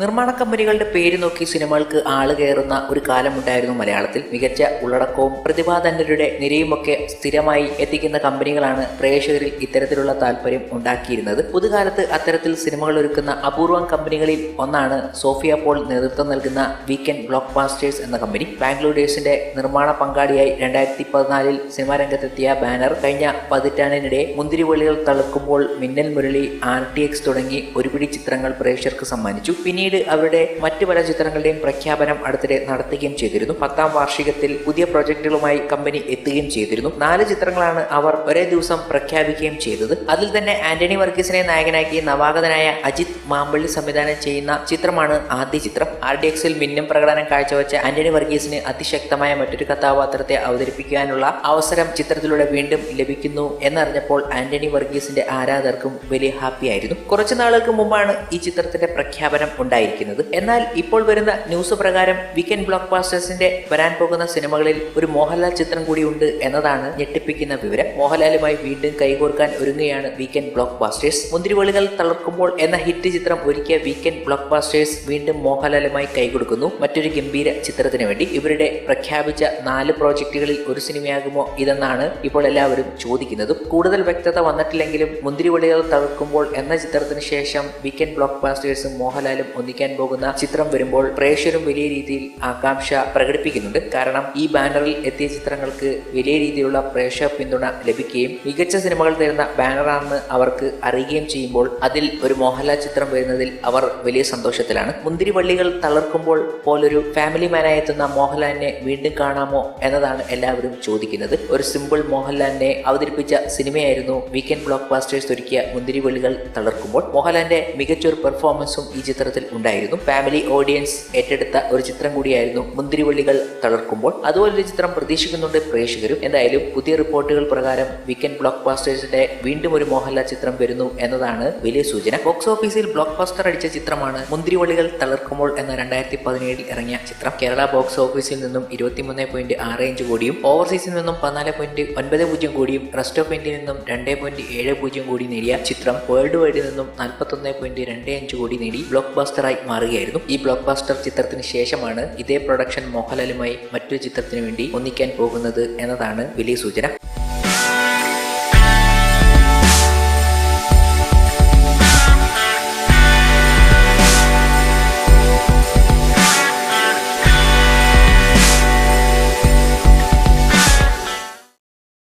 നിർമ്മാണ കമ്പനികളുടെ പേര് നോക്കി സിനിമകൾക്ക് ആൾ കയറുന്ന ഒരു കാലമുണ്ടായിരുന്നു മലയാളത്തിൽ. മികച്ച ഉള്ളടക്കവും പ്രതിഭാധനരുടെ നിരയുമൊക്കെ സ്ഥിരമായി എത്തിക്കുന്ന കമ്പനികളാണ് പ്രേക്ഷകരിൽ ഇത്തരത്തിലുള്ള താല്പര്യം ഉണ്ടാക്കിയിരുന്നത്. പുതുകാലത്ത് അത്തരത്തിൽ സിനിമകൾ ഒരുക്കുന്ന അപൂർവം കമ്പനികളിൽ ഒന്നാണ് സോഫിയ പോൾ നേതൃത്വം നൽകുന്ന വീക്കെൻഡ് ബ്ലോക്ക് ബാസ്റ്റേഴ്സ് എന്ന കമ്പനി. ബാംഗ്ലൂഡേഴ്സിന്റെ നിർമ്മാണ പങ്കാളിയായി രണ്ടായിരത്തി പതിനാലിൽ സിനിമാ രംഗത്തെത്തിയ ബാനർ. കഴിഞ്ഞ പതിറ്റാണ്ടിനിടെ മുന്തിരിവള്ളികൾ തളുക്കുമ്പോൾ Minnal Murali R T X തുടങ്ങി ഒരുപിടി ചിത്രങ്ങൾ പ്രേക്ഷകർക്ക് സമ്മാനിച്ചു. പിന്നീട് അവരുടെ മറ്റു പല ചിത്രങ്ങളുടെയും പ്രഖ്യാപനം അടുത്തിടെ നടത്തുകയും ചെയ്തിരുന്നു. പത്താം വാർഷികത്തിൽ പുതിയ പ്രൊജക്ടുകളുമായി കമ്പനി എത്തുകയും ചെയ്തിരുന്നു. നാല് ചിത്രങ്ങളാണ് അവർ ഒരേ ദിവസം പ്രഖ്യാപിക്കുകയും ചെയ്തത്. അതിൽ തന്നെ ആന്റണി വർഗീസിനെ നായകനാക്കി നവാഗതനായ അജിത് മാമ്പള്ളി സംവിധാനം ചെയ്യുന്ന ചിത്രമാണ് ആദ്യ ചിത്രം. ആർ ഡി എക്സിൽ മിന്നും പ്രകടനം കാഴ്ചവെച്ച ആന്റണി വർഗീസിന് അതിശക്തമായ മറ്റൊരു കഥാപാത്രത്തെ അവതരിപ്പിക്കാനുള്ള അവസരം ചിത്രത്തിലൂടെ വീണ്ടും ലഭിക്കുന്നു എന്നറിഞ്ഞപ്പോൾ ആന്റണി വർഗീസിന്റെ ആരാധകർക്കും വലിയ ഹാപ്പി ആയിരുന്നു കുറച്ചു നാളുകൾക്ക് മുമ്പാണ് ഈ ചിത്രത്തിന്റെ പ്രഖ്യാപനം ഉണ്ടായിരിക്കുന്നത്. എന്നാൽ ഇപ്പോൾ വരുന്ന ന്യൂസ് പ്രകാരം വീക്കെൻഡ് ബ്ലോക്ക് ബാസ്റ്റേഴ്സിന്റെ വരാൻ പോകുന്ന സിനിമകളിൽ ഒരു മോഹൻലാൽ ചിത്രം കൂടി ഉണ്ട് എന്നതാണ് ഞെട്ടിപ്പിക്കുന്ന വിവരം. മോഹൻലാലുമായി വീണ്ടും കൈകോർക്കാൻ ഒരുങ്ങുകയാണ് വീക്കെൻഡ് ബ്ലോക്ക് ബാസ്റ്റേഴ്സ് മുന്തിരിവളികൾ തളർക്കുമ്പോൾ എന്ന ഹിറ്റ് ചിത്രം ഒരുക്കിയ വീക്കെൻഡ് ബ്ലോക്ക് ബാസ്റ്റേഴ്സ് വീണ്ടും മോഹൻലാലുമായി കൈകൊടുക്കുന്നു. മറ്റൊരു ഗംഭീര ചിത്രത്തിന് വേണ്ടി ഇവരുടെ പ്രഖ്യാപിച്ച നാല് പ്രോജക്റ്റുകളിൽ ഒരു സിനിമയാകുമോ ഇതെന്നാണ് ഇപ്പോൾ എല്ലാവരും ചോദിക്കുന്നത്. കൂടുതൽ വ്യക്തത വന്നിട്ടില്ലെങ്കിലും മുന്തിരിവളികൾ തളർക്കുമ്പോൾ എന്ന ചിത്രത്തിന് ശേഷം വീക്കെൻഡ് ബ്ലോക്ക് ബാസ്റ്റേഴ്സും മോഹൻലാലും ഒന്നിക്കാൻ പോകുന്ന ചിത്രം വരുമ്പോൾ പ്രേക്ഷകരും വലിയ രീതിയിൽ ആകാംക്ഷ പ്രകടിപ്പിക്കുന്നുണ്ട്. കാരണം ഈ ബാനറിൽ എത്തിയ ചിത്രങ്ങൾക്ക് വലിയ രീതിയിലുള്ള പ്രേക്ഷക പിന്തുണ ലഭിക്കുകയും മികച്ച സിനിമകൾ തരുന്ന ബാനറാണെന്ന് അവർക്ക് അറിയുകയും ചെയ്യുമ്പോൾ അതിൽ ഒരു മോഹൻലാൽ ചിത്രം വരുന്നതിൽ അവർ വലിയ സന്തോഷത്തിലാണ്. മുന്തിരിവള്ളികൾ തളർക്കുമ്പോൾ പോലൊരു ഫാമിലി മാനായി എത്തുന്ന മോഹൻലാലിനെ വീണ്ടും കാണാമോ എന്നതാണ് എല്ലാവരും ചോദിക്കുന്നത്. ഒരു സിമ്പിൾ മോഹൻലാലിനെ അവതരിപ്പിച്ച സിനിമയായിരുന്നു വീക്കെൻഡ് ബ്ലോക്ക് ബാസ്റ്റേഴ്സ് ഒരുക്കിയ മുന്തിരിവള്ളികൾ തളർക്കുമ്പോൾ. മോഹൻലാലിന്റെ മികച്ചൊരു പെർഫോമൻസും ഈ ചിത്രത്തിൽ ഉണ്ടായിരുന്നു. ഫാമിലി ഓഡിയൻസ് ഏറ്റെടുത്ത ഒരു ചിത്രം കൂടിയായിരുന്നു മുന്തിരിവള്ളികൾ തളർക്കുമ്പോൾ. അതുപോലൊരു ചിത്രം പ്രതീക്ഷിക്കുന്നുണ്ട് പ്രേക്ഷകരും. എന്തായാലും പുതിയ റിപ്പോർട്ടുകൾ പ്രകാരം വീക്കെൻഡ് ബ്ലോക്ക് ബാസ്റ്റേഴ്സിന്റെ വീണ്ടും ഒരു മോഹൻലാൽ ചിത്രം വരുന്നു എന്നതാണ് വലിയ സൂചന. ബോക്സ് ഓഫീസിൽ ബ്ലോക്ക് ബാസ്റ്റർ അടിച്ച ചിത്രമാണ് മുന്തിരിവള്ളികൾ തളർക്കുമ്പോൾ എന്ന രണ്ടായിരത്തി പതിനേഴിൽ ഇറങ്ങിയ ചിത്രം. കേരള ബോക്സ് ഓഫീസിൽ നിന്നും ഇരുപത്തിമൂന്ന് പോയിന്റ് ആറ് അഞ്ച് കോടിയും ഓവർസീസിൽ നിന്നും പതിനാല് പോയിന്റ് ഒൻപത് പൂജ്യം കോടിയും റെസ്റ്റ് ഓഫ് ഇന്ത്യയിൽ നിന്നും രണ്ട് പോയിന്റ് ഏഴ് പൂജ്യം കോടി നേടിയ ചിത്രം. വേൾഡ് വൈഡിൽ നിന്നും നാൽപ്പത്തൊന്ന് പോയിന്റ് രണ്ട് അഞ്ച് കോടി നേടി. ബ്ലോക്ക് ബാസ്റ്ററായി മാറുകയായിരുന്നു. ഈ ബ്ലോക്ക് ബാസ്റ്റർ ചിത്രത്തിന് ശേഷമാണ് ഇതേ പ്രൊഡക്ഷൻ മോഹൻലാലുമായി മറ്റൊരു ചിത്രത്തിന് വേണ്ടി ഒന്നിക്കാൻ പോകുന്നത് എന്നതാണ് വലിയ സൂചന.